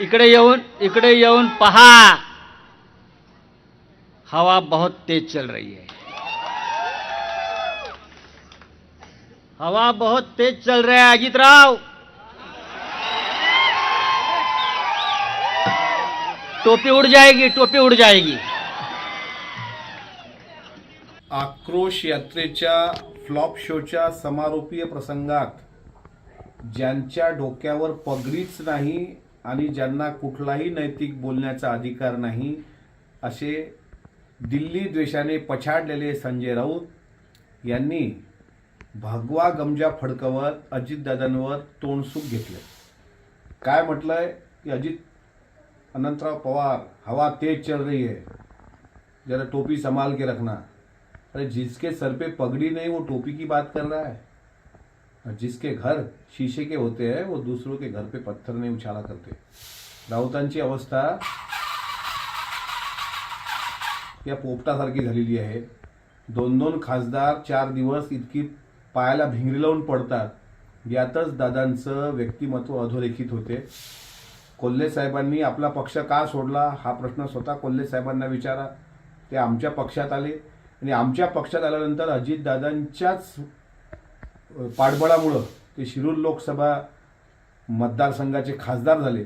इकडे येऊन इकडे येऊन पहा. हवा बहुत तेज चल रही है. हवा बहुत तेज चल रहा है अजितराव टोपी उड़ जाएगी टोपी उड़ जाएगी. आक्रोश यात्रेच्या फ्लॉप शोच्या समारोपीय प्रसंगात ज्यांच्या डोक्यावर पगडीच नाही आणि ज्यांना कुठलाही नैतिक बोलण्याचा अधिकार नाही असे दिल्ली द्वेषाने पछाडलेले संजय राऊत यांनी भगवा गमजा फडकवत अजितदादांवर तोंडसूक घेतलं. काय म्हटलंय? की अजित अनंतराव पवार हवा तेज चल रही है. जरा टोपी संभाल के रखना. अरे जिसके सर पे पगड़ी नहीं वो टोपी की बात कर रहा है. जिसके घर शीशे के होते हैं वो दूसरों के घर पे पत्थर नहीं उछाला करते। राऊतांची अवस्था या पोपटासारखी झालेली आहे. दोन दोन खासदार चार दिवस इतकी पायाला भिंगरी लावून पडतात. यातच दादांचं व्यक्तिमत्व अधोरेखित होते. कोल्हे साहेबांनी आपला पक्ष का सोडला? हा प्रश्न स्वतः कोल्हे साहेबांना विचारा. ते आमच्या पक्षात आले आणि आमच्या पक्षात आल्यानंतर अजितदादांच्याच पाठबळामुळं ते शिरूर लोकसभा मतदारसंघाचे खासदार झाले.